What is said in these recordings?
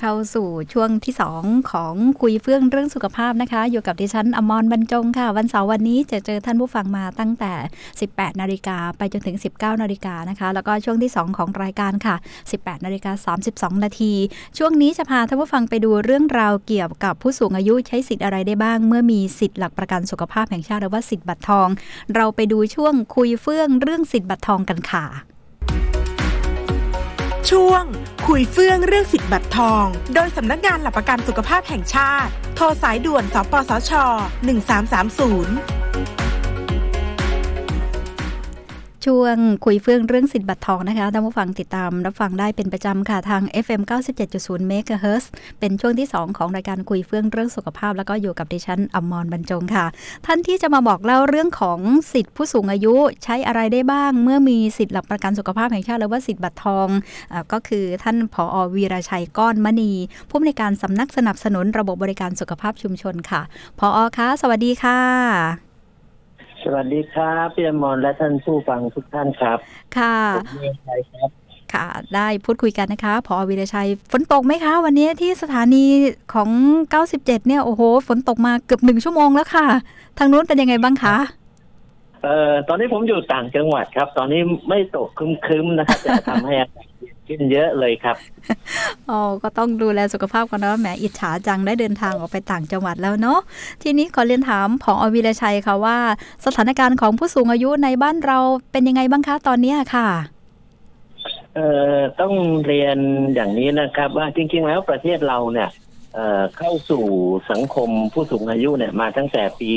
เข้าสู่ช่วงที่ 2 ของคุยเฟื่องเรื่องสุขภาพนะคะ อยู่กับดิฉันอมรบรรจงค่ะ วันเสาร์วันนี้จะเจอท่านผู้ฟังมาตั้งแต่ 18 นาฬิกาไปจนถึง 19 นาฬิกานะคะ แล้วก็ช่วงที่ 2 ของรายการค่ะ 18 นาฬิกา 32 นาที ช่วงนี้จะพาท่านผู้ฟังไปดูเรื่องราวเกี่ยวกับผู้สูงอายุใช้สิทธิ์อะไรได้บ้าง เมื่อมีสิทธิ์หลักประกันสุขภาพแห่งชาติหรือว่าสิทธิ์บัตรทอง เราไปดูช่วงคุยเฟื่องเรื่องสิทธิ์บัตรทองกันค่ะ ช่วง คุยเฟื่องเรื่องสิทธิ์บัตรทอง โดยสำนักงานหลักประกันสุขภาพแห่งชาติ โทรสายด่วน สปสช 1330 ช่วงคุยเฟื่องเรื่องสิทธิ์บัตรทองนะคะท่านผู้ฟังติดตามรับฟังได้เป็นประจำค่ะทาง FM 97.0 MHz เป็นช่วงที่ 2 ของรายการคุยเฟื่องเรื่องสุขภาพ แล้วก็อยู่กับดิฉันอมรบรรจงค่ะ ท่านที่จะมาบอกเล่าเรื่องของสิทธิ์ผู้สูงอายุใช้อะไรได้บ้าง เมื่อมีสิทธิ์หลักประกันสุขภาพแห่งชาติหรือว่าสิทธิ์บัตรทองอก็คือท่านผอวีรชัยก้อนมณี ผู้อำนวยการสำนักสนับสนุนระบบบริการสุขภาพชุมชนค่ะผอคะสวัสดีค่ะ สวัสดีครับพี่อมรและท่านผู้ฟังทุกท่านครับ ค่ะผมเมย์ชัยครับค่ะได้พูดคุยกันนะคะพอวีรชัยฝนตกไหมคะ วันนี้ที่สถานีของ 97 เนี่ยโอ้โห ฝนตกมาเกือบหนึ่งชั่วโมงแล้วค่ะ ทางนู้นเป็นยังไงบ้างคะเอ่อตอนนี้ผมอยู่ต่างจังหวัดครับ ตอนนี้ไม่ตกครึ้มๆนะครับแต่ทำให้อากาศเย็น ขึ้นเยอะเลยครับอ๋อก็ต้องดูแลสุขภาพกันเนาะแหมอิจฉาจังได้เดินทางออกไปต่างจังหวัดแล้วเนาะทีนี้ขอเรียนถามผอวีรชัยค่ะว่า สถานการณ์ของผู้สูงอายุในบ้านเราเป็นยังไงบ้างคะตอนเนี้ยค่ะเอ่อต้องเรียนอย่างนี้นะครับ ว่าจริง ๆ แล้วประเทศเราเนี่ยเอ่อเข้าสู่สังคมผู้สูงอายุเนี่ยมาตั้งแต่ปี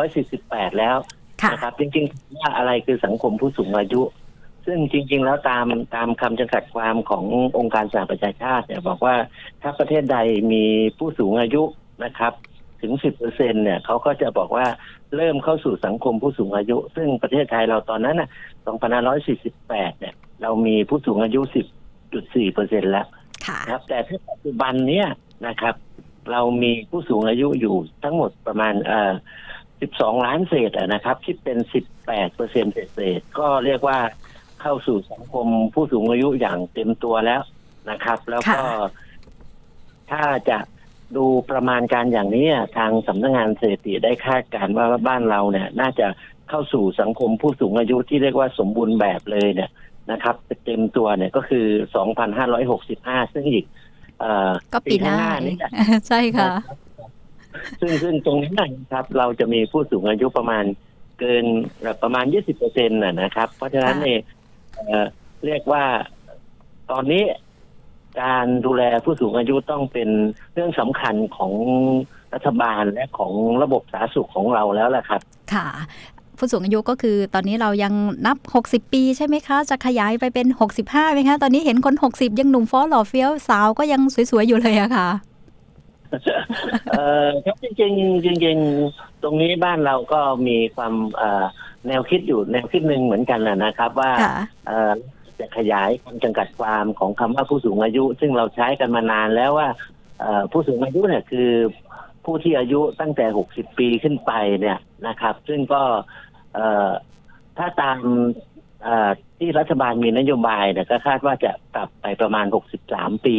2548 แล้วค่ะนะครับ จริงๆว่าอะไรคือสังคมผู้สูงอายุ ซึ่งจริง ๆ แล้วตามตามคำจำกัดความขององค์การสหประชาชาติเนี่ยบอกว่าถ้าประเทศใดมีผู้สูงอายุนะครับ ถึง 10เปอร์เซ็นเนี่ยเขาก็จะบอกว่าเริ่มเข้าสู่สังคมผู้สูงอายุ ซึ่งประเทศไทยเราตอนนั้นน่ะ2548 เนี่ย เรามีผู้สูงอายุ 10.4เปอร์เซ็นแล้วค่ะนะครับ แต่ถ้าปัจจุบันเนี้ยนะครับ เรามีผู้สูงอายุอยู่ทั้งหมดประมาณเอ่อ12 ล้านเศษอะนะครับคิดเป็น 18เปอร์เซ็นต์เศษๆก็เรียกว่า เข้าสู่สังคมผู้สูงอายุอย่างเต็มตัวแล้วนะครับ แล้วก็ค่ะถ้าจะดูประมาณการอย่างนี้อะทางสำนักงานสถิติได้คาดการณ์ว่าบ้านเราเนี่ย น่าจะเข้าสู่สังคมผู้สูงอายุที่เรียกว่าสมบูรณ์แบบเลยเนี่ยนะครับเต็มตัวเนี่ยก็คือ 2,565 ซึ่งอีกเอ่อก็ปีหน้าข้งนี่แหละใช่ค่ะ ซึ่งซึ่งตรงนี้นะครับ เราจะมีผู้สูงอายุประมาณเกินประมาณ 20เปอร์เซ็นต์นะครับ เพราะฉะนั้นค่ะเนี่ย เอ่อเรียกว่าตอนนี้การดูแลผู้สูงอายุต้องเป็นเรื่องสำคัญของรัฐบาลและของระบบสาธารณสุขของเราแล้วแหละครับ ค่ะ ผู้สูงอายุก็คือตอนนี้เรายังนับ 60 ปีใช่ไหมคะ จะขยายไปเป็น 65ไหมคะ ตอนนี้เห็นคน 60 ยังหนุ่มฟ้อหล่อเฟี้ยวสาวก็ยังสวย ๆ อยู่เลยอะค่ะ เอ่อครับจริงๆจริงๆ ตรงนี้บ้านเราก็มีความเอ่อแนวคิดอยู่แนวคิดหนึ่งเหมือนกันนะนะครับ ว่าค่ะเอ่อจะขยายคำจำกัดความของคำว่าผู้สูงอายุ ซึ่งเราใช้กันมานานแล้วว่าเอ่อผู้สูงอายุเนี่ยคือผู้ที่อายุตั้งแต่ 60 ปีขึ้นไปเนี่ยนะครับ ซึ่งก็เอ่อถ้าตามเอ่อที่รัฐบาลมีนโยบายเนี่ยก็คาดว่าจะปรับไปประมาณ 63 ปี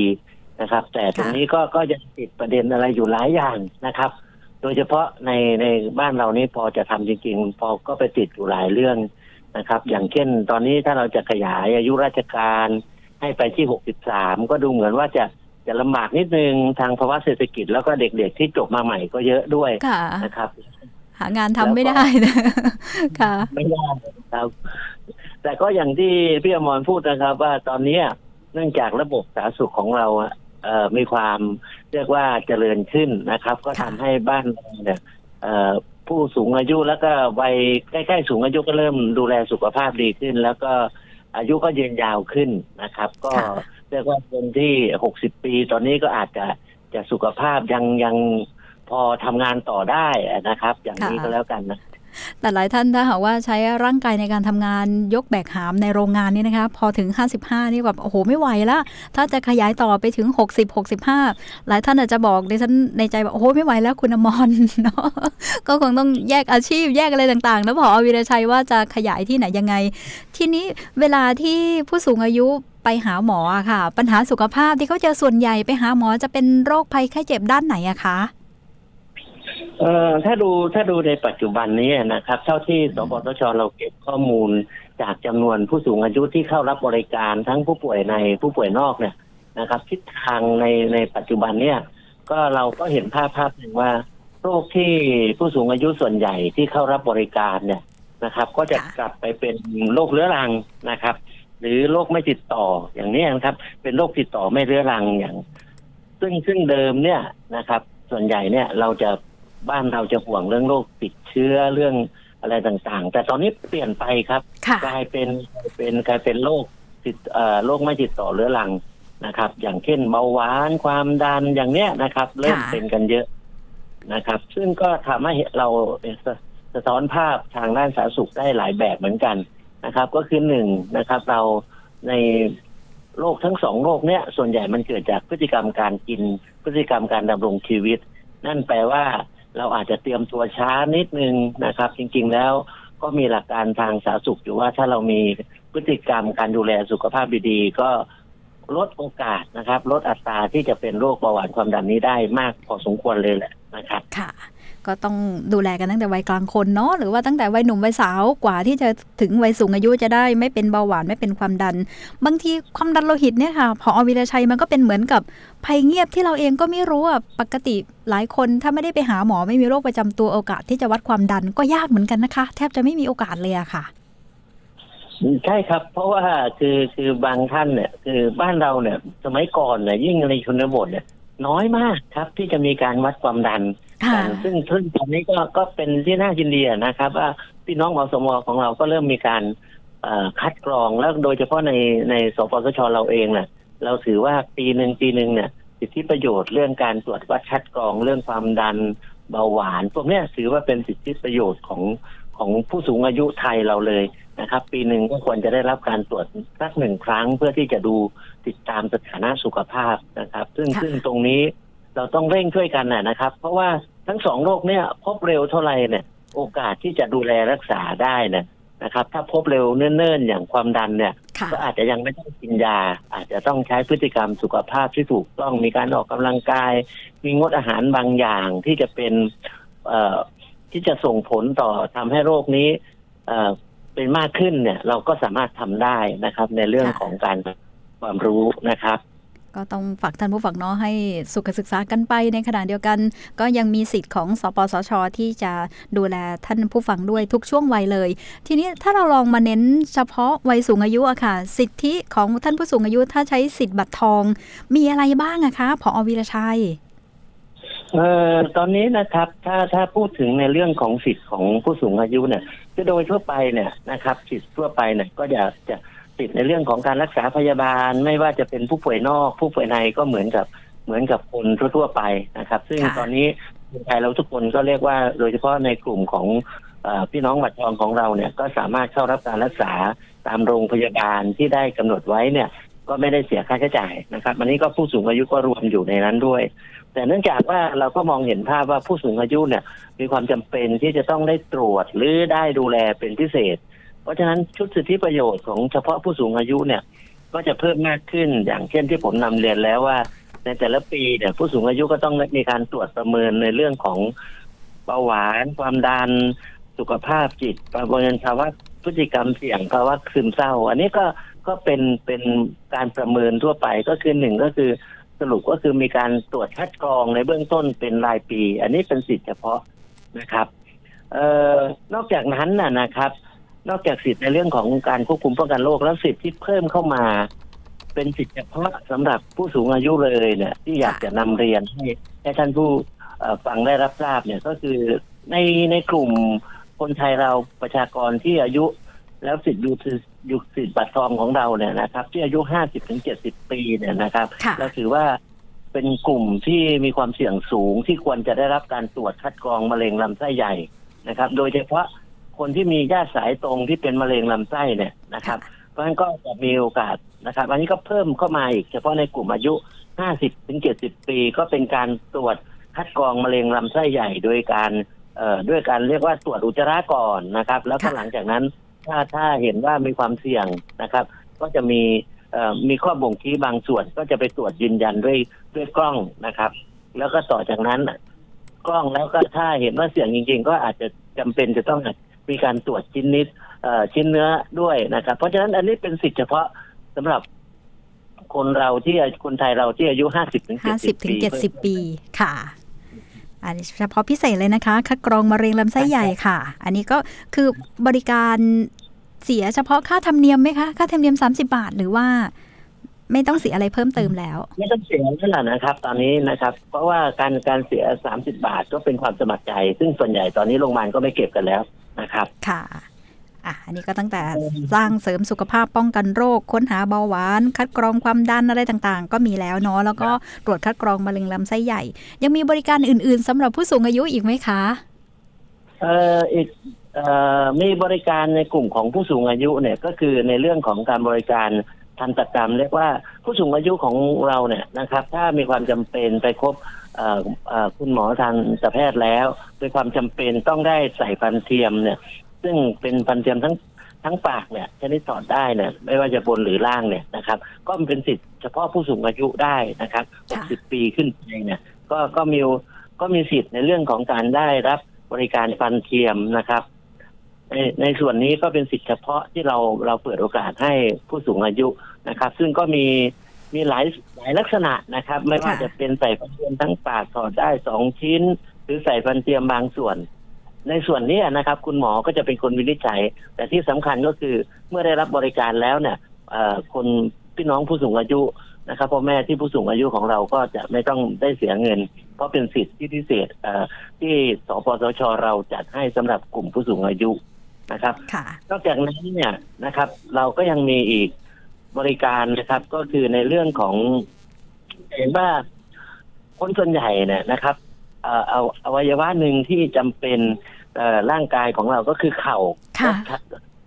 นะครับ แต่ตรงนี้ก็ก็ยังติดประเด็นอะไรอยู่หลายอย่างนะครับโดยเฉพาะในในบ้านเรานี่พอจะทำจริงๆ พอก็ไปติดอยู่หลายเรื่องนะครับ อย่างเช่น ตอนนี้ถ้าเราจะขยายอายุราชการให้ไปที่ 63 ก็ดูเหมือนว่าจะจะลำบากนิดนึงทางภาวะเศรษฐกิจแล้วก็เด็กๆที่จบมาใหม่ก็เยอะด้วยค่ะนะครับ หางานทำไม่ได้นะค่ะไม่ได้ครับ แต่ก็อย่างที่พี่อมรพูดนะครับ ว่าตอนเนี้ยเนื่องจากระบบสาธารณสุขของเราอะเอ่อ มีความเรียกว่าเจริญขึ้นนะครับ ก็ทำค่ะให้บ้านเราเนี่ยเอ่อผู้สูงอายุแล้วก็วัยใกล้ๆสูงอายุก็เริ่มดูแลสุขภาพดีขึ้น แล้วก็อายุก็ยืนยาวขึ้นนะครับ ก็ค่ะเรียกว่าคนที่หกสิบปีตอนนี้ก็อาจจะจะสุขภาพยังยังพอทำงานต่อได้นะครับ อย่างนี้ค่ะก็แล้วกันนะ แต่หลายท่านถ้าหากว่าใช้ร่างกายในการทำงานยกแบกหามในโรงงานนี่นะคะพอถึง 55 นี่แบบโอ้โหไม่ไหวละถ้าจะขยายต่อไปถึง 60 65 หลายท่านอาจจะบอกดิฉันในใจแบบโอ้โหไม่ไหวแล้วคุณอมรเนาะก็คงต้องแยกอาชีพแยกอะไรต่างๆนะพอวีรชัยว่าจะขยายที่ไหนยังไง ทีนี้เวลาที่ผู้สูงอายุไปหาหมอค่ะ ปัญหาสุขภาพที่เขาเจอส่วนใหญ่ไปหาหมอจะเป็นโรคภัยไข้เจ็บด้านไหนอะคะ เอ่อถ้าดูถ้าดูในปัจจุบันนี้นะครับ เท่าที่สปสชเราเก็บข้อมูลจากจำนวนผู้สูงอายุที่เข้ารับบริการทั้งผู้ป่วยในผู้ป่วยนอกเนี่ยนะครับทิศทางในในปัจจุบันเนี่ย ก็เราก็เห็นภาพภาพหนึ่งว่า โรคที่ผู้สูงอายุส่วนใหญ่ที่เข้ารับบริการเนี่ยนะครับ ก็จะค่ะกลับไปเป็นโรคเรื้อรังนะครับ หรือโรคไม่ติดต่ออย่างนี้นะครับ เป็นโรคติดต่อไม่เรื้อรังอย่าง ซึ่งซึ่งเดิมเนี่ยนะครับ ส่วนใหญ่เนี่ยเราจะ บ้านเราจะห่วงเรื่องโรคติดเชื้อเรื่องอะไรต่างๆ แต่ตอนนี้เปลี่ยนไปครับ ค่ะ กลายเป็นเป็นกลายเป็นโรคติดเอ่อโรคไม่ติดต่อเรื้อรังนะครับ อย่างเช่นเบาหวานความดันอย่างเนี้ยนะครับ เริ่มค่ะ เป็นกันเยอะนะครับ ซึ่งก็ทำให้เราสะสะท้อนภาพทางด้านสาธารณสุขได้หลายแบบเหมือนกันนะครับ ก็คือหนึ่งนะครับ เราในโรคทั้งสองโรคเนี้ยส่วนใหญ่มันเกิดจากพฤติกรรมการกินพฤติกรรมการดำรงชีวิต นั่นแปลว่า เราอาจจะเตรียมตัวช้านิดนึงนะครับ จริง ๆ แล้วก็มีหลักการทางสาธารณสุขอยู่ว่าถ้าเรามีพฤติกรรมการดูแลสุขภาพดีๆ ก็ลดโอกาสนะครับ ลดอัตราที่จะเป็นโรคเบาหวานความดันนี้ได้มากพอสมควรเลยแหละนะครับค่ะ ก็ต้องดูแลกันตั้งแต่วัยกลางคนเนาะหรือว่าตั้งแต่วัยหนุ่มวัยสาวกว่าที่จะถึงวัยสูงอายุจะได้ไม่เป็นเบาหวานไม่เป็นความดัน บางทีความดันโลหิตเนี่ยค่ะพออวิรชัยมันก็เป็นเหมือนกับภัยเงียบที่เราเองก็ไม่รู้อะปกติหลายคนถ้าไม่ได้ไปหาหมอไม่มีโรคประจำตัวโอกาสที่จะวัดความดันก็ยากเหมือนกันนะคะ แทบจะไม่มีโอกาสเลยอะค่ะใช่ครับ เพราะว่าคือคือบางท่านเนี่ย คือบ้านเราเนี่ย สมัยก่อนเนี่ยยิ่งในชนบทเนี่ยน้อยมากครับที่จะมีการวัดความดัน ซึ่งซึ่งตอนนี้ก็ก็เป็นที่น่ายินดีนะครับ ว่าพี่น้องอสมของเราก็เริ่มมีการคัดกรองแล้วโดยเฉพาะในในสปสชเราเองเนี่ยเราถือว่าปีหนึ่งปีหนึ่งเนี่ยสิทธิประโยชน์เรื่องการตรวจวัดคัดกรองเรื่องความดันเบาหวานพวกเนี้ยถือว่าเป็นสิทธิประโยชน์ของของผู้สูงอายุไทยเราเลยนะครับ ปีหนึ่งก็ควรจะได้รับการตรวจสักหนึ่งครั้งเพื่อที่จะดูติดตามสถานะสุขภาพนะครับ ซึ่งซึ่งตรงนี้ เราต้องเร่งช่วยกันนะนะครับ เพราะว่าทั้งสองโรคเนี่ยพบเร็วเท่าไหร่เนี่ย โอกาสที่จะดูแลรักษาได้เนี่ยนะครับ ถ้าพบเร็วเนิ่นๆอย่างความดันเนี่ยค่ะก็อาจจะยังไม่ต้องกินยา อาจจะต้องใช้พฤติกรรมสุขภาพที่ถูกต้องมีการออกกำลังกาย มีงดอาหารบางอย่างที่จะเป็นเอ่อที่จะส่งผลต่อทำให้โรคนี้เอ่อเป็นมากขึ้นเนี่ย เราก็สามารถทำได้นะครับ ในเรื่องค่ะของการความรู้นะครับ ก็ต้องฝากท่านผู้ฟังเนาะให้สุขศึกษากันไปในขณะเดียวกัน ก็ยังมีสิทธิ์ของสปสช ที่จะดูแลท่านผู้ฟังด้วยทุกช่วงวัยเลย ทีนี้ถ้าเราลองมาเน้นเฉพาะวัยสูงอายุอะค่ะ สิทธิของท่านผู้สูงอายุถ้าใช้สิทธิ์บัตรทอง มีอะไรบ้างอะคะผอวีรชัยเอ่อตอนนี้นะครับถ้าถ้าพูดถึงในเรื่องของสิทธิ์ของผู้สูงอายุเนี่ยคือโดยทั่วไปเนี่ยนะครับ สิทธิ์ทั่วไปเนี่ยก็จะจะ สิทธิ์ในเรื่องของการรักษาพยาบาล ไม่ว่าจะเป็นผู้ป่วยนอก ผู้ป่วยในก็เหมือนกับเหมือนกับคนทั่วๆไปนะครับ ซึ่งค่ะตอนนี้คนไทยเราทุกคนก็เรียกว่าโดยเฉพาะในกลุ่มของเออพี่น้องบัตรทองของเราเนี่ยก็สามารถเข้ารับการรักษาตามโรงพยาบาลที่ได้กำหนดไว้เนี่ย ก็ไม่ได้เสียค่าใช้จ่ายนะครับอันนี้ก็ผู้สูงอายุก็รวมอยู่ในนั้นด้วย แต่เนื่องจากว่าเราก็มองเห็นภาพว่าผู้สูงอายุเนี่ย มีความจำเป็นที่จะต้องได้ตรวจหรือได้ดูแลเป็นพิเศษ เพราะฉะนั้นชุดสิทธิประโยชน์ของเฉพาะผู้สูงอายุเนี่ย ก็จะเพิ่มมากขึ้นอย่างเช่นที่ผมนำเรียนแล้วว่า ในแต่ละปีเนี่ยผู้สูงอายุก็ต้องมีการตรวจประเมินในเรื่องของเบาหวาน ความดัน สุขภาพจิต ประเมินภาวะพฤติกรรมเสี่ยงภาวะซึมเศร้า อันนี้ก็ก็เป็นเป็นการประเมินทั่วไปก็คือหนึ่งก็คือสรุปก็คือมีการตรวจคัดกรองในเบื้องต้นเป็นรายปี อันนี้เป็นสิทธิเฉพาะนะครับเอ่อนอกจากนั้นน่ะนะครับ นอกจากสิทธิในเรื่องของการควบคุมป้องกันโรคแล้วสิทธิที่เพิ่มเข้ามา เป็นสิทธิเฉพาะสำหรับผู้สูงอายุเลยเนี่ย ที่อยากจะนำเรียนให้ให้ท่านผู้เอ่อฟังได้รับทราบเนี่ยก็คือในในกลุ่มคนไทยเราประชากรที่อายุแล้วสิทธิ์ยูทยูสิทธิ์บัตรทองของเราเนี่ยนะครับ ที่อายุห้าสิบถึงเจ็ดสิบปีเนี่ยนะครับค่ะเราถือว่าเป็นกลุ่มที่มีความเสี่ยงสูงที่ควรจะได้รับการตรวจคัดกรองมะเร็งลำไส้ใหญ่นะครับ โดยเฉพาะ คนที่มีญาติสายตรงที่เป็นมะเร็งลำไส้เนี่ยนะครับ เพราะฉะนั้นก็จะมีโอกาสนะครับ อันนี้ก็เพิ่มเข้ามาอีกเฉพาะในกลุ่มอายุ 50ถึง70 ปี ก็เป็นการตรวจคัดกรองมะเร็งลำไส้ใหญ่โดยการเอ่อด้วยการเรียกว่าตรวจอุจจาระก่อนนะครับ แล้วก็ค่ะหลังจากนั้นถ้าถ้าเห็นว่ามีความเสี่ยงนะครับ ก็จะมีเอ่อมีข้อบ่งชี้บางส่วนก็จะไปตรวจยืนยันด้วยด้วยกล้องนะครับ แล้วก็ต่อจากนั้นน่ะกล้องแล้วก็ถ้าเห็นว่าเสี่ยงจริง ๆ ก็อาจจะจำเป็นจะต้อง มีการตรวจชิ้นนิดเอ่อชิ้นเนื้อด้วยนะครับ เพราะฉะนั้นอันนี้เป็นสิทธิเฉพาะสำหรับคนเราที่คนไทยเราที่อายุห้าสิบถึงห้าสิบถึงเจ็ดสิบปีค่ะอันนี้เฉพาะพิเศษเลยนะคะคัดกรองมะเร็งลำไส้ใหญ่ค่ะ อันนี้ก็คือบริการเสียเฉพาะค่าธรรมเนียมไหมคะ ค่าธรรมเนียม30บาท หรือว่า ไม่ต้องเสียอะไรเพิ่มเติมแล้ว ไม่ต้องเสียนั่นแหละนะครับ ตอนนี้นะครับ เพราะว่าการการเสียสามสิบาทก็เป็นความสมัครใจ ซึ่งส่วนใหญ่ตอนนี้โรงพยาบาลก็ไม่เก็บกันแล้ว นะครับค่ะอะอันนี้ก็ตั้งแต่สร้างเสริมสุขภาพป้องกันโรค ค้นหาเบาหวาน คัดกรองความดันอะไรต่างๆ ก็มีแล้วเนาะแล้วก็ตรวจคัดกรองมะเร็งลำไส้ใหญ่ ยังมีบริการอื่น ๆสำหรับผู้สูงอายุอีกไหมคะเอ่ออีกเอ่อมีบริการในกลุ่มของผู้สูงอายุเนี่ยก็คือในเรื่องของการบริการทันตกรรม เรียกว่าผู้สูงอายุของเราเนี่ยนะครับ ถ้ามีความจำเป็นไปพบเอ่อเอ่อ คุณหมอทางสัตวแพทย์แล้ว โดยความจำเป็นต้องได้ใส่ฟันเทียมเนี่ย ซึ่งเป็นฟันเทียมทั้งทั้งปากเนี่ยชนิดถอดได้เนี่ยไม่ว่าจะบนหรือล่างเนี่ยนะครับ ก็เป็นสิทธิ์เฉพาะผู้สูงอายุได้นะครับ60ปีขึ้นไปเนี่ย ก็ก็มีก็มีสิทธิ์ในเรื่องของการได้รับบริการฟันเทียมนะครับ ในในส่วนนี้ก็เป็นสิทธิเฉพาะที่เราเราเปิดโอกาสให้ผู้สูงอายุนะครับ ซึ่งก็มี มีหลายหลายลักษณะนะครับ ไม่ว่าค่ะจะเป็นใส่ฟันเทียมทั้งปากถอดได้สองชิ้น หรือใส่ฟันเทียมบางส่วน ในส่วนนี้นะครับ คุณหมอก็จะเป็นคนวินิจฉัย แต่ที่สำคัญก็คือเมื่อได้รับบริการแล้วเนี่ยเอ่อคนพี่น้องผู้สูงอายุนะครับพ่อแม่ที่ผู้สูงอายุของเราก็จะไม่ต้องได้เสียเงิน เพราะเป็นสิทธิพิเศษเอ่อที่สปสชเราจัดให้สำหรับกลุ่มผู้สูงอายุนะครับค่ะนอกจากนั้นเนี่ยนะครับ เราก็ยังมีอีก บริการนะครับ ก็คือในเรื่องของเห็นว่าคนส่วนใหญ่เนี่ยนะครับเอ่อเอาอวัยวะหนึ่งที่จำเป็นเอ่อร่างกายของเราก็คือเข่าค่ะ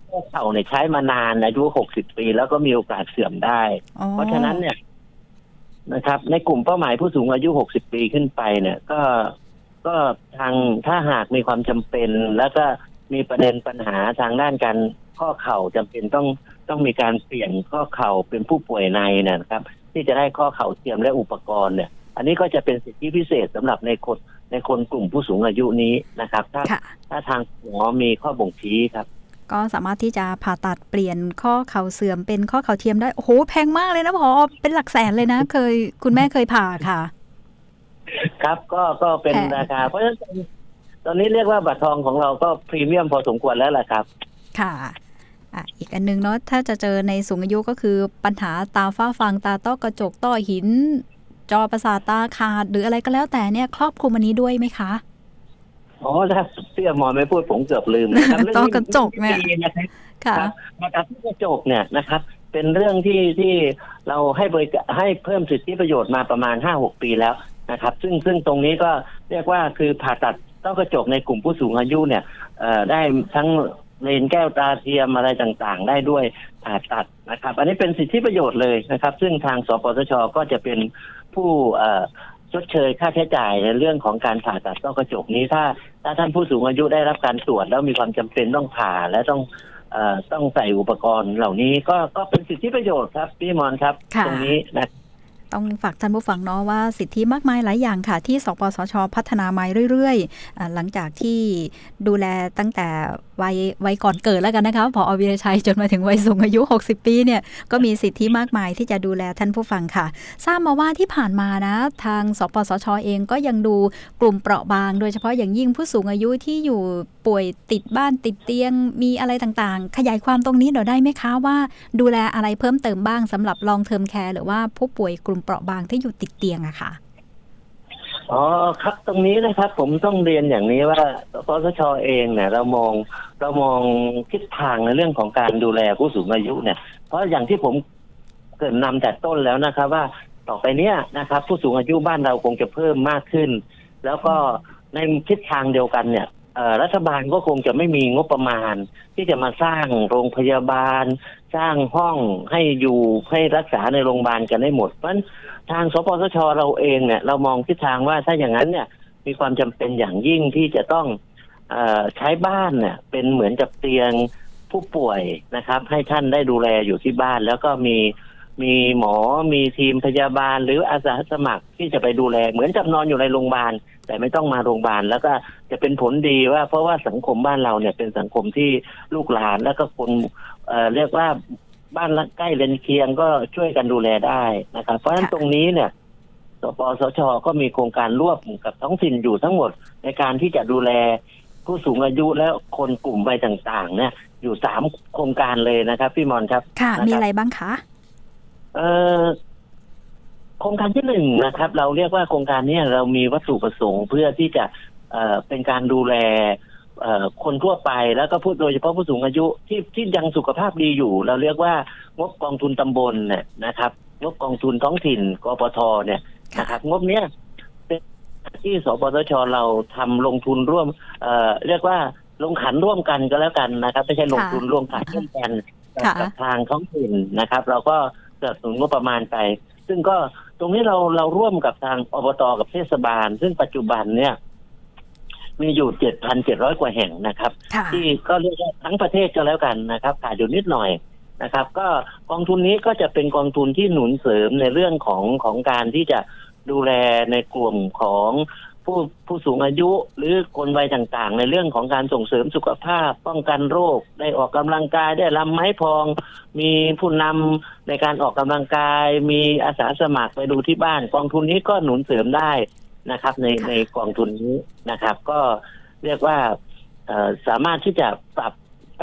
เพราะเข่าเนี่ยใช้มานานอายุหกสิบปี แล้วก็มีโอกาสเสื่อมได้อ๋อเพราะฉะนั้นเนี่ยนะครับ ในกลุ่มเป้าหมายผู้สูงอายุ60ปีขึ้นไปเนี่ย ก็ก็ทางถ้าหากมีความจำเป็น แล้วก็มีประเด็นปัญหาทางด้านการข้อเข่าจำเป็นต้อง ต้องมีการเปลี่ยนข้อเข่าเป็นผู้ป่วยในเนี่ยนะครับ ที่จะได้ข้อเข่าเทียมและอุปกรณ์เนี่ย อันนี้ก็จะเป็นสิทธิพิเศษสำหรับในคนในคนกลุ่มผู้สูงอายุนี้นะครับ ถ้าค่ะถ้าทางหมอมีข้อบ่งชี้ครับ ก็สามารถที่จะผ่าตัดเปลี่ยนข้อเข่าเสื่อมเป็นข้อเข่าเทียมได้โอ้โหแพงมากเลยนะพอเป็นหลักแสนเลยนะ เคยคุณแม่เคยผ่าค่ะ ครับก็ก็เป็นแพงราคาเพราะฉะนั้นตอนนี้เรียกว่าบัตรทองของเราก็พรีเมียมพอสมควรแล้วล่ะครับ ค่ะ อะอีกอันนึงเนาะถ้าจะเจอในสูงอายุก็คือปัญหาตาฝ้าฟางตาต้อกระจกต้อหิน จอประสาทตาขาดหรืออะไรก็แล้วแต่เนี่ยครอบคลุมอันนี้ด้วยไหมคะอ๋อถ้าเสื้อหมอไม่พูดผมเกือบลืมนะครับต้อกระจกเนี่ยเรื่องนี้นะครับค่ะครับมาตัดที่กระจกเนี่ยนะครับ เป็นเรื่องที่ที่เราให้บริการให้เพิ่มสิทธิประโยชน์มาประมาณห้าหกปีแล้วนะครับ ซึ่งซึ่งตรงนี้ก็เรียกว่าคือผ่าตัดต้อกระจกในกลุ่มผู้สูงอายุเนี่ยเอ่อได้ทั้ง เลนส์แก้วตาเทียมอะไรต่างๆ ได้ด้วยผ่าตัดนะครับ อันนี้เป็นสิทธิประโยชน์เลยนะครับ ซึ่งทางสปสชก็จะเป็นผู้เอ่อชดเชยค่าใช้จ่ายในเรื่องของการผ่าตัดต้อกระจกนี้ถ้า ถ้าท่านผู้สูงอายุได้รับการตรวจแล้วมีความจำเป็นต้องผ่าและต้องเอ่อต้องใส่อุปกรณ์เหล่านี้ก็ก็เป็นสิทธิประโยชน์ครับพี่มอนครับค่ะตรงนี้นะ ต้องฝากท่านผู้ฟังเนาะว่าสิทธิมากมายหลายอย่างค่ะ ที่สปสช พัฒนามาเรื่อยๆ หลังจากที่ดูแลตั้งแต่วัยวัยก่อนเกิดแล้วกันนะคะพออวีรชัยจนมาถึงวัยสูงอายุ 60 ปีเนี่ยก็มีสิทธิมากมายที่จะดูแลท่านผู้ฟังค่ะ ทราบมาว่าที่ผ่านมานะ ทางสปสชเองก็ยังดูกลุ่มเปราะบาง โดยเฉพาะอย่างยิ่งผู้สูงอายุที่อยู่ ป่วยติดบ้านติดเตียงมีอะไรต่างๆ ขยายความตรงนี้เดี๋ยวได้ไหมคะว่า ดูแลอะไรเพิ่มเติมบ้างสำหรับลองเทอมแคร์หรือว่าผู้ป่วยกลุ่มเปราะบางที่อยู่ติดเตียงอะค่ะอ๋อครับตรงนี้นะครับ ผมต้องเรียนอย่างนี้ว่าปสชเองเนี่ย เรามองเรามองทิศทางในเรื่องของการดูแลผู้สูงอายุเนี่ย เพราะอย่างที่ผมเกิดนำแต่ต้นแล้วนะครับ ว่าต่อไปเนี้ยนะครับ ผู้สูงอายุบ้านเราคงจะเพิ่มมากขึ้น แล้วก็ในทิศทางเดียวกันเนี่ย รัฐบาลก็คงจะไม่มีงบประมาณ ที่จะมาสร้างโรงพยาบาล สร้างห้องให้อยู่ให้รักษาในโรงพยาบาลกันได้หมด เพราะฉะนั้นทางสปสชเราเองเนี่ยเรามองทิศทางว่าถ้าอย่างนั้นเนี่ยมีความจำเป็นอย่างยิ่งที่จะต้องอใช้บ้านเนี่ย เป็นเหมือนกับเตียงผู้ป่วยนะครับ ให้ท่านได้ดูแลอยู่ที่บ้านแล้วก็มี มีหมอมีทีมพยาบาล หรืออาสาสมัครที่จะไปดูแล เหมือนกับนอนอยู่ในโรงพยาบาล แต่ไม่ต้องมาโรงพยาบาล แล้วก็จะเป็นผลดีว่า เพราะว่าสังคมบ้านเราเนี่ยเป็นสังคมที่ลูกหลานแล้วก็คนเอ่อเรียกว่าบ้านละใกล้เรือนเคียงก็ช่วยกันดูแลได้นะครับ เพราะฉะนั้นค่ะตรงนี้เนี่ยสปสชก็มีโครงการร่วมกับท้องถิ่นอยู่ทั้งหมด ในการที่จะดูแลผู้สูงอายุและคนกลุ่มวัยต่าง ๆ เนี่ย อยู่สามโครงการเลยนะครับ พี่มอนครับ ค่ะนะครับมีอะไรบ้างคะ เอ่อโครงการที่หนึ่งนะครับ เราเรียกว่าโครงการเนี้เรามีวัตถุประสงค์เพื่อที่จะเอ่อเป็นการดูแลเอ่อคนทั่วไปแล้วก็พูดโดยเฉพาะผู้สูงอายุที่ที่ยังสุขภาพดีอยู่ เราเรียกว่างบกองทุนตำบลเนี่ยนะครับ งบกองทุนท้องถิ่นกปทเนี่ยค่ะนะครับงบเนี้ยเป็นที่สปสชเราทำลงทุนร่วมเอ่อเรียกว่าลงขันร่วมกันก็แล้วกันนะครับ ไม่ใช่ลงทุนร่วมขันร่วมกันค่ะกับทางท้องถิ่นนะครับ เราก็ สนับสนุนงบประมาณไป ซึ่งก็ตรงนี้เราเราร่วมกับทางอบตกับเทศบาล ซึ่งปัจจุบันเนี่ย มีอยู่เจ็ดพันเจ็ดร้อยกว่าแห่งนะครับค่ะที่ก็เรียกว่าทั้งประเทศก็แล้วกันนะครับขาดอยู่นิดหน่อยนะครับ ก็กองทุนนี้ก็จะเป็นกองทุนที่หนุนเสริมในเรื่องของของการที่จะดูแลในกลุ่มของ ผู้ผู้สูงอายุหรือคนวัยต่างๆ ในเรื่องของการส่งเสริมสุขภาพ ป้องกันโรค ได้ออกกำลังกายได้ลำไม้พอง มีผู้นำในการออกกำลังกาย มีอาสาสมัครไปดูที่บ้าน กองทุนนี้ก็หนุนเสริมได้นะครับ ในค่ะในกองทุนนี้นะครับ ก็เรียกว่าเอ่อสามารถที่จะปรับ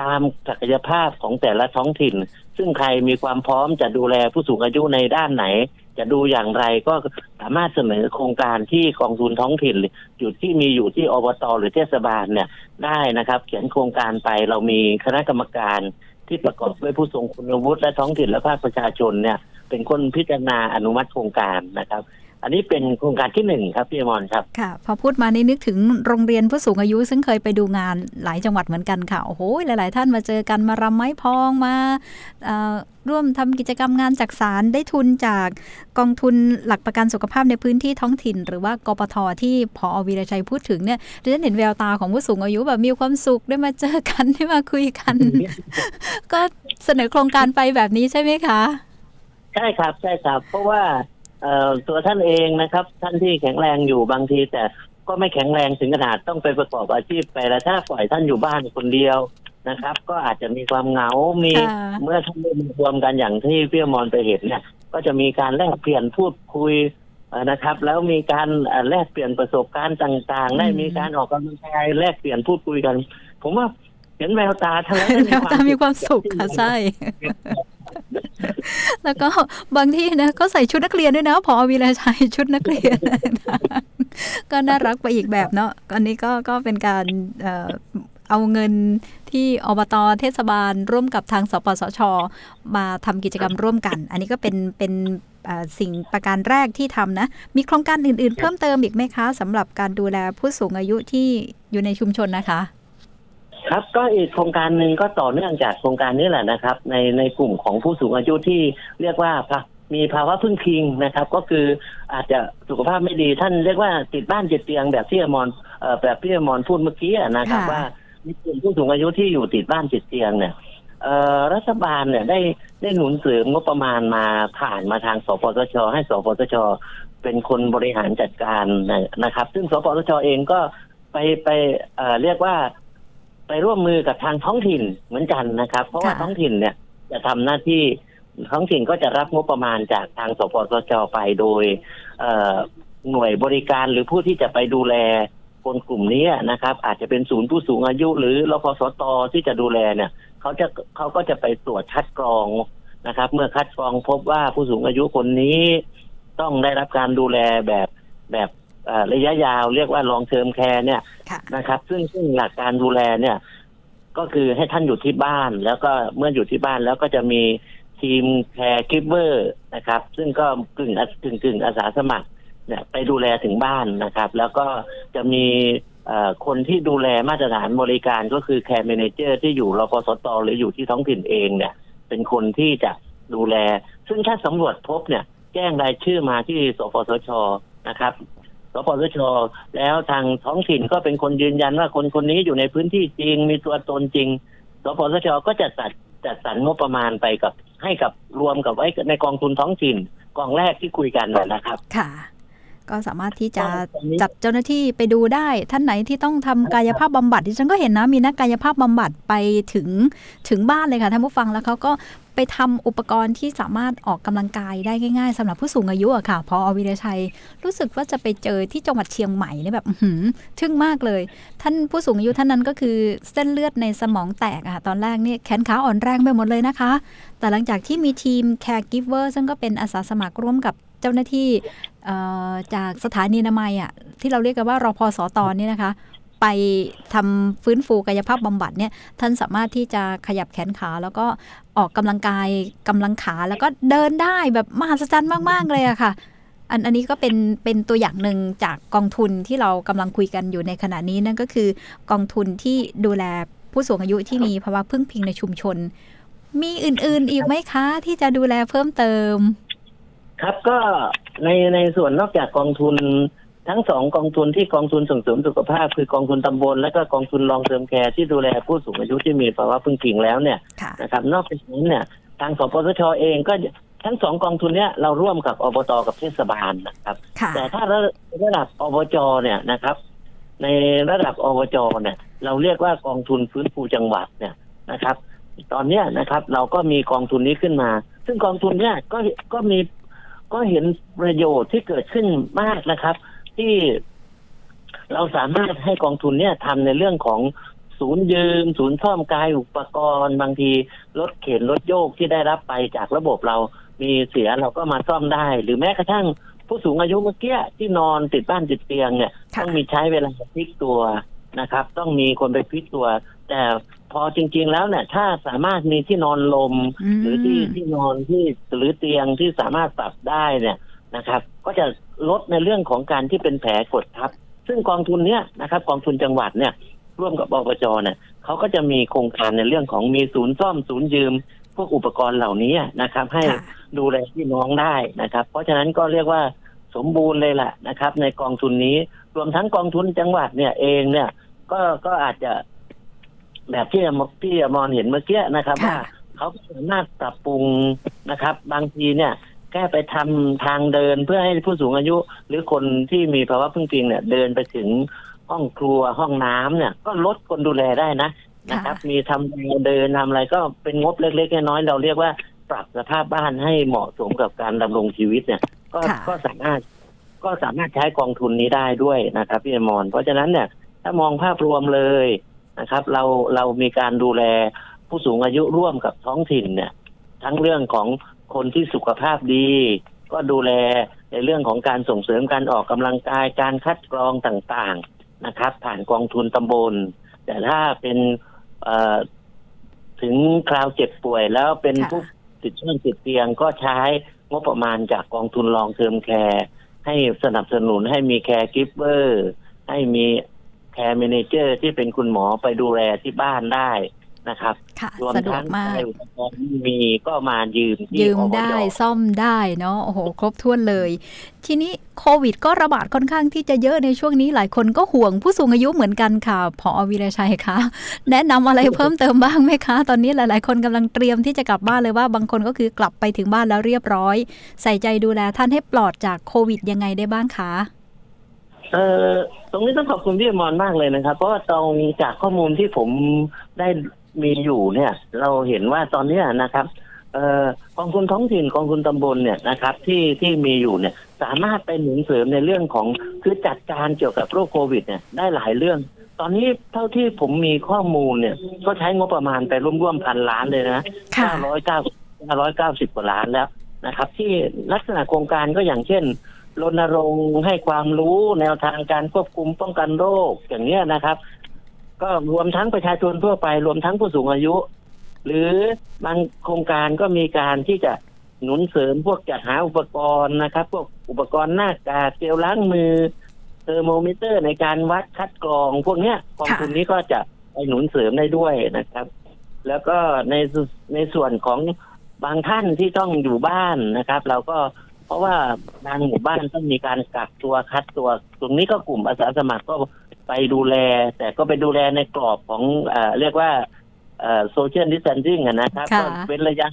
ตามศักยภาพของแต่ละท้องถิ่น ซึ่งใครมีความพร้อมจะดูแลผู้สูงอายุในด้านไหน จะดูอย่างไรก็สามารถเสนอโครงการที่กองทุนท้องถิ่นอยู่ที่มีอยู่ที่อบตหรือเทศบาลเนี่ยได้นะครับ เขียนโครงการไปเรามีคณะกรรมการที่ประกอบด้วยผู้ทรงคุณวุฒิและท้องถิ่นและภาคประชาชนเนี่ย เป็นคนพิจารณาอนุมัติโครงการนะครับ อันนี้เป็นโครงการที่หนึ่งครับพี่อมรครับค่ะ พอพูดมานี่นึกถึงโรงเรียนผู้สูงอายุซึ่งเคยไปดูงานหลายจังหวัดเหมือนกันค่ะโอ้โหหลาย ๆ ท่านมาเจอกันมารำไม้พองมาเอ่อร่วมทำกิจกรรมงานจักสารได้ทุนจากกองทุนหลักประกันสุขภาพในพื้นที่ท้องถิ่น หรือว่ากปทที่พอวีรชัยพูดถึงเนี่ยดิฉันเห็นแววตาของผู้สูงอายุแบบมีความสุขได้มาเจอกันได้มาคุยกัน ก็เสนอโครงการไปแบบนี้ใช่ไหมคะ ใช่ครับใช่ครับ เพราะว่าเอ่อ ตัวท่านเองนะครับ ท่านที่แข็งแรงอยู่บางที แต่ก็ไม่แข็งแรงถึงขนาดต้องไปประกอบอาชีพไปแล้วถ้าปล่อยท่านอยู่บ้านคนเดียวนะครับ ก็อาจจะมีความเหงา มีค่ะเมื่อท่านได้มารวมกันอย่างที่พี่อมรไปเห็นเนี่ยก็จะมีการแลกเปลี่ยนพูดคุยเอ่อนะครับ แล้วมีการเอ่อแลกเปลี่ยนประสบการณ์ต่างๆ ได้อืมมีการออกกำลังกายแลกเปลี่ยนพูดคุยกัน ผมว่าเห็นแววตาท่านแล้วแววตามีความสุขค่ะใช่ แล้วก็บางที่นะก็ใส่ชุดนักเรียนด้วยนะพอวีรชัยชุดนักเรียนก็น่ารักไปอีกแบบเนาะอันนี้ก็ก็เป็นการเออเอาเงินที่อบตเทศบาลร่วมกับทางสปสช มาทำกิจกรรมร่วมกัน อันนี้ก็เป็นเป็นสิ่งประการแรกที่ทำนะ มีโครงการอื่นๆ เพิ่มเติมอีกไหมคะสำหรับการดูแลผู้สูงอายุที่อยู่ในชุมชนนะคะ ครับก็อีกโครงการหนึ่งก็ต่อเนื่องจากโครงการนี้แหละนะครับ ในในกลุ่มของผู้สูงอายุที่เรียกว่าพะมีภาวะพึ่งพิงนะครับ ก็คืออาจจะสุขภาพไม่ดีท่านเรียกว่าติดบ้านติดเตียงแบบที่อมรเอ่อแบบที่อมรพูดเมื่อกี้อะนะครับค่ะว่ามีกลุ่มผู้สูงอายุที่อยู่ติดบ้านติดเตียงเนี่ยเอ่อรัฐบาลเนี่ยได้ได้หนุนเสริมงบประมาณมาผ่านมาทางสปสช ให้สปสช เป็นคนบริหารจัดการนะครับ ซึ่งสปสชเองก็ไปไปเอ่อเรียกว่า ไปร่วมมือกับทางท้องถิ่นเหมือนกันนะครับ เพราะว่าค่ะท้องถิ่นเนี่ยจะทำหน้าที่ท้องถิ่นก็จะรับงบประมาณจากทางสปสชไปโดยเอ่อหน่วยบริการหรือผู้ที่จะไปดูแลคนกลุ่มนี้นะครับ อาจจะเป็นศูนย์ผู้สูงอายุ หรือรพสตที่จะดูแลเนี่ยเขาจะเขาก็จะไปตรวจคัดกรองนะครับ เมื่อคัดกรองพบว่าผู้สูงอายุคนนี้ ต้องได้รับการดูแลแบบแบบเอ่อ ระยะยาวเรียกว่าลองเทอมแคร์เนี่ยค่ะนะครับ ซึ่งซึ่งหลักการดูแลเนี่ย ก็คือให้ท่านอยู่ที่บ้าน แล้วก็เมื่ออยู่ที่บ้านแล้วก็จะมีทีมแคร์กิฟเวอร์นะครับ ซึ่งก็กึ่งกึ่งกึ่งอาสาสมัครเนี่ยไปดูแลถึงบ้านนะครับ แล้วก็จะมีเอ่อคนที่ดูแลมาตรฐานบริการก็คือแคร์เมนเจอร์ที่อยู่รพสตหรืออยู่ที่ท้องถิ่นเองเนี่ย เป็นคนที่จะดูแล ซึ่งถ้าสำรวจพบเนี่ย แจ้งรายชื่อมาที่สปสชนะครับ สปสชแล้วทางท้องถิ่นก็เป็นคนยืนยันว่าคนคนนี้อยู่ในพื้นที่จริง มีตัวตนจริงสปสชก็จะจัดจัดสรรงบประมาณไปกับให้กับรวมกับไว้ในกองทุนท้องถิ่นกองแรกที่คุยกันนะนะครับ ค่ะ ก็สามารถที่จะก็ตอนนี้จัดเจ้าหน้าที่ไปดูได้ ท่านไหนที่ต้องทำกายภาพบำบัดดิฉันก็เห็นนะมีนักกายภาพบำบัดไปถึงถึงบ้านเลยค่ะท่านผู้ฟังแล้วเขาก็ไปทำอุปกรณ์ที่สามารถออกกำลังกายได้ง่ายๆสำหรับผู้สูงอายุอะค่ะ พออวิรชัย รู้สึกว่าจะไปเจอที่จังหวัดเชียงใหม่เนี่ยแบบอื้อหือทึ่งมากเลย ท่านผู้สูงอายุท่านนั้นก็คือเส้นเลือดในสมองแตกอะค่ะตอนแรกเนี่ยแขนขาอ่อนแรงไปหมดเลยนะคะ แต่หลังจากที่มีทีม caregiver ซึ่งก็เป็นอาสาสมัครร่วมกับเจ้าหน้าที่จากสถานีนามัยอะที่เราเรียกกันว่ารอพอสตเนี่นะคะ ไปทำฟื้นฟูกายภาพบำบัดเนี่ยท่านสามารถที่จะขยับแขนขาแล้วก็ออกกำลังกายกำลังขาแล้วก็เดินได้แบบมหัศจรรย์มาก ๆ เลยอะค่ะอันอันนี้ก็เป็นเป็นตัวอย่างหนึ่งจากกองทุนที่เรากำลังคุยกันอยู่ในขณะนี้นั่นก็คือกองทุนที่ดูแลผู้สูงอายุที่มีภาวะพึ่งพิงในชุมชน มีอื่นๆอีกไหมคะ ที่จะดูแลเพิ่มเติม ครับก็ในในส่วนนอกจากกองทุนทั้งสองกองทุนที่กองทุนส่งเสริมสุขภาพคือกองทุนตำบล และก็กองทุนรองเติมแคร์ที่ดูแลผู้สูงอายุที่มีภาวะพึ่งพิงแล้วเนี่ยค่ะ นะครับ นอกจากนี้เนี่ยทางสปสชเองก็ทั้งสองกองทุนเนี้ยเราร่วมกับอบตกับเทศบาลนะครับ ค่ะ แต่ถ้าระระดับอบจเนี่ยนะครับ ในระดับอบจเนี่ยเราเรียกว่ากองทุนฟื้นฟูจังหวัดเนี่ยนะครับ ตอนเนี้ยนะครับเราก็มีกองทุนนี้ขึ้นมา ซึ่งกองทุนเนี้ยก็ก็มี ก็เห็นประโยชน์ที่เกิดขึ้นมากนะครับ ที่เราสามารถให้กองทุนเนี่ยทำในเรื่องของศูนย์ยืม ศูนย์ซ่อมกายอุปกรณ์ บางทีรถเข็นรถโยกที่ได้รับไปจากระบบเรามีเสียเราก็มาซ่อมได้ หรือแม้กระทั่งผู้สูงอายุเมื่อกี้ที่นอนติดบ้านติดเตียงเนี่ย ต้องมีใช้เวลาพลิกตัวนะครับ ต้องมีคนไปพลิกตัว แต่ อจริง ๆ แล้วเนี่ยถ้าสามารถมีที่นอนลมมหรือที่ที่นอนที่หรือเตียงที่สามารถปรับได้เนี่ยนะครับ ก็จะลดในเรื่องของการที่เป็นแผลกดทับ ซึ่งกองทุนเนี้ยนะครับ กองทุนจังหวัดเนี่ย ร่วมกับอบจเนี่ยเขาก็จะมีโครงการในเรื่องของมีศูนย์ซ่อมศูนย์ยืม พวกอุปกรณ์เหล่านี้นะครับ ให้ค่ะดูแลพี่น้องได้นะครับ เพราะฉะนั้นก็เรียกว่าสมบูรณ์เลยแหละนะครับ ในกองทุนนี้รวมทั้งกองทุนจังหวัดเนี่ยเองเนี่ยก็ก็อาจจะ แบบที่อมที่อมรเห็นเมื่อกี้นะครับค่ะว่าเขาก็สามารถปรับปรุงนะครับ บางทีเนี่ย แค่ไปทำทางเดินเพื่อให้ผู้สูงอายุ หรือคนที่มีภาวะพึ่งพิงเนี่ย เดินไปถึงห้องครัวห้องน้ำเนี่ย ก็ลดคนดูแลได้นะนะครับ มีทำทางเดินทำอะไรก็เป็นงบเล็กๆน้อยๆเราเรียกว่าปรับสภาพบ้านให้เหมาะสมกับการดำรงชีวิตเนี่ย ก็ค่ะก็สามารถก็สามารถใช้กองทุนนี้ได้ด้วยนะครับพี่อมรเพราะฉะนั้นเนี่ย ถ้ามองภาพรวมเลย นะครับ เราเรามีการดูแลผู้สูงอายุร่วมกับท้องถิ่นเนี่ย ทั้งเรื่องของคนที่สุขภาพดี ก็ดูแลในเรื่องของการส่งเสริมการออกกำลังกายการคัดกรองต่างๆนะครับ ผ่านกองทุนตำบล แต่ถ้าเป็นเอ่อถึงคราวเจ็บป่วยแล้วเป็นค่ะผู้ติดเชื้อติดเตียงก็ใช้งบประมาณจากกองทุนรองเทอมแคร์ให้สนับสนุนให้มีแคร์กิฟเวอร์ ให้มี แคร์ a ม a เจอร์ที่เป็นคุณหมอไปดูแลที่บ้านได้นะครับค่ะรวมสะดวทั้กงมากใช้อุปกรณ์ที่มีก็มายืมที่ยืมอบจ ได้ซ่อมได้เนาะโอ้โห ครบถ้วนเลย ทีนี้โควิดก็ระบาดค่อนข้างที่จะเยอะในช่วงนี้หลายคนก็ห่วงผู้สูงอายุเหมือนกันค่ะพอวีรชัยคะ แนะนำอะไรเพิ่มเติมบ้างไหมคะ ตอนนี้หลาย ๆ คนกำลังเตรียมที่จะกลับบ้านเลยว่าบางคนก็คือกลับไปถึงบ้านแล้วเรียบร้อย ใส่ใจดูแลท่านให้ปลอดจากโควิดยังไงได้บ้างคะ เออตรงนี้ต้องขอบคุณพี่อมรมากเลยนะครับ เพราะว่าตรงจากข้อมูลที่ผมได้มีอยู่เนี่ย เราเห็นว่าตอนเนี้ยนะครับเอ่อกองทุนท้องถิ่นกองทุนตำบลเนี่ยนะครับ ที่ที่มีอยู่เนี่ย สามารถไปหนุนเสริมในเรื่องของคือจัดการเกี่ยวกับโรคโควิด เนี่ยได้หลายเรื่อง ตอนนี้เท่าที่ผมมีข้อมูลเนี่ย ก็ใช้งบประมาณไปร่วมๆพันล้านเลยนะค่ะ เก้าร้อยเก้าเก้าร้อยเก้าสิบกว่าล้านแล้วนะครับ ที่ลักษณะโครงการก็อย่างเช่น รณรงค์ให้ความรู้แนวทางการควบคุมป้องกันโรคอย่างเนี้ยนะครับ ก็รวมทั้งประชาชนทั่วไป รวมทั้งผู้สูงอายุ หรือบางโครงการก็มีการที่จะหนุนเสริมพวกจัดหาอุปกรณ์นะครับ พวกอุปกรณ์หน้ากากเจลล้างมือเทอร์โมมิเตอร์ในการวัดคัดกรอง พวกเนี้ยกองทุนนี้ก็จะไปหนุนเสริมได้ด้วยนะครับ แล้วก็ในส่วนในส่วนของบางท่านที่ต้องอยู่บ้านนะครับ เราก็ เพราะว่าบางหมู่บ้านต้องมีการกักตัวคัดตัวตรงนี้ก็กลุ่มอาสาสมัครก็ไปดูแล แต่ก็ไปดูแลในกรอบของเออเรียกว่าโซเชียลดิส a ทนซิ่งนะครับค่ะก็เว้นระยะ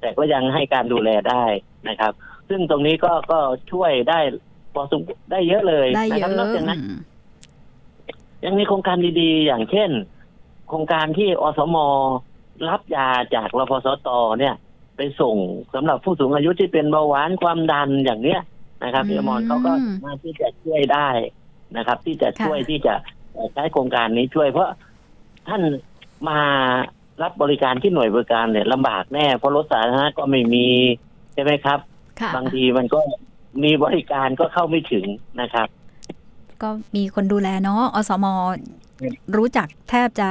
แต่ก็ยังให้การดูแลได้นะครับ ซึ่งตรงนี้ก็ก็ช่วยได้พอสมได้เยอะเลยได้นะเยครัอะบนอกจากนั้นอืมยังมีโครงการดีๆ อย่างเช่น โครงการที่อสมรับยาจากรพสตเนี่ย ไปส่งสำหรับผู้สูงอายุที่เป็นเบาหวานความดันอย่างเนี้ยนะครับพี่อมรเขาก็สามารถที่จะช่วยได้นะครับ ที่จะช่วยที่จะเอ่อใช้โครงการนี้ช่วย เพราะท่านมารับบริการที่หน่วยบริการเนี่ยลำบากแน่ เพราะรถสาธารณะก็ไม่มีใช่ไหมครับค่ะบางทีมันก็มีบริการก็เข้าไม่ถึงนะครับ ก็มีคนดูแลเนาะอสม รู้จักแทบจะ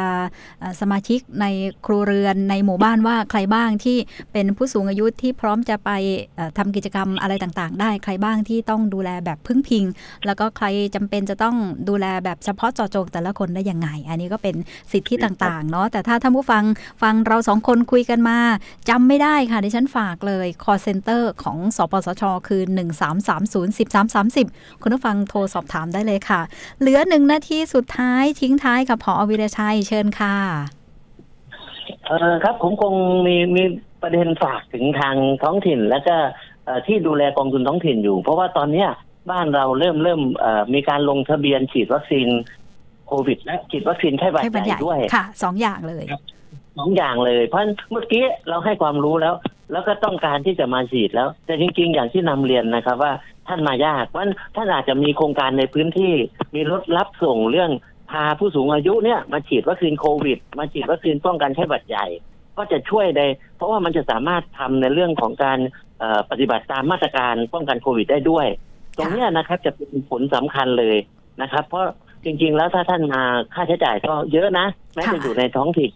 สมาชิกในครัวเรือนในหมู่บ้านว่าใครบ้างที่เป็นผู้สูงอายุที่พร้อมจะไปเอ่อทำกิจกรรมอะไรต่างๆ ได้ใครบ้างที่ต้องดูแลแบบพึ่งพิง แล้วก็ใครจำเป็นจะต้องดูแลแบบเฉพาะเจาะจงแต่ละคนได้ยังไง อันนี้ก็เป็นสิทธิต่างๆเนาะแต่ถ้าท่านผู้ฟังฟังเราสองคนคุยกันมาจำไม่ได้ค่ะดิฉันฝากเลย call center ของสปสชคือ 1330 1330 คุณผู้ฟังโทรสอบถามได้เลยค่ะ เหลือหนึ่งนาทีสุดท้ายทิ้งท้ายกับพอวิรชัยเชิญค่ะเออครับผมคงมีมีประเด็นฝากถึงทางท้องถิ่น แล้วก็เอ่อที่ดูแลกองทุนท้องถิ่นอยู่ เพราะว่าตอนเนี้ยบ้านเราเริ่มเริ่มเอ่อมีการลงทะเบียนฉีดวัคซีนโควิด และฉีดวัคซีนไข้หวัดให้ใหบรรญ่ยายด้วยค่ะสองอย่างเลยสองอย่างเลยเพราะเมื่อกี้เราให้ความรู้แล้ว แล้วก็ต้องการที่จะมาฉีดแล้ว แต่จริง ๆ อย่างที่นำเรียนนะครับว่าท่านมายากเพราะฉะนั้นท่านอาจจะมีโครงการในพื้นที่มีรถรับส่งเรื่อง พาผู้สูงอายุเนี่ยมาฉีดวัคซีนโควิด มาฉีดวัคซีนป้องกันไข้หวัดใหญ่ ก็จะช่วยได้เพราะว่ามันจะสามารถทำในเรื่องของการเอ่อปฏิบัติตามมาตรการป้องกันโควิดได้ด้วย ตรงเนี้ยนะครับจะเป็นผลสำคัญเลยนะครับ เพราะจริง ๆ แล้วถ้าท่านมาค่าใช้จ่ายก็เยอะนะแม้ค่ะจะอยู่ในท้องถิ่น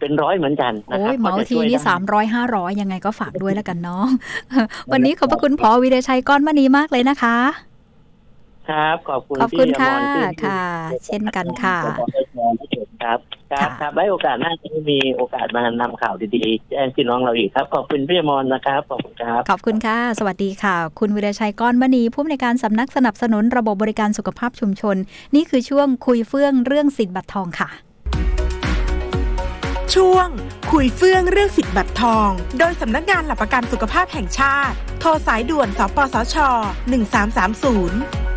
เป็นร้อยเหมือนกันนะโอ้ครับยเหมาก็จะทีช่วยนี่ได้สามร้อยห้าร้อยยังไงก็ฝากด้วยแล้วกันเนาะวันนี้ขอบพระคุณพอวิรชัยก้อนมณีมากเลยนะคะ ครับ ขอบคุณขอบคุณพี่ค่ะมรที่ค่ะ เช่นกันค่ะครับ ครับ ค่ะ ครับไว้โอกาสหน้าจะมีโอกาสมานำข่าวดีๆแจ้งพี่น้องเราอีกครับ ขอบคุณพี่อมรนะครับ ขอบคุณครับ ขอบคุณค่ะ สวัสดีค่ะ คุณวิรชัยก้อนมณีผู้อำนวยการสำนักสนับสนุนระบบบริการสุขภาพชุมชน นี่คือช่วงคุยเฟื่องเรื่องสิทธิ์บัตรทองค่ะ ช่วง คุยเฟื่องเรื่องสิทธิ์บัตรทอง โดยสำนักงานหลักประกันสุขภาพแห่งชาติ โทรสายด่วน สปสช 1330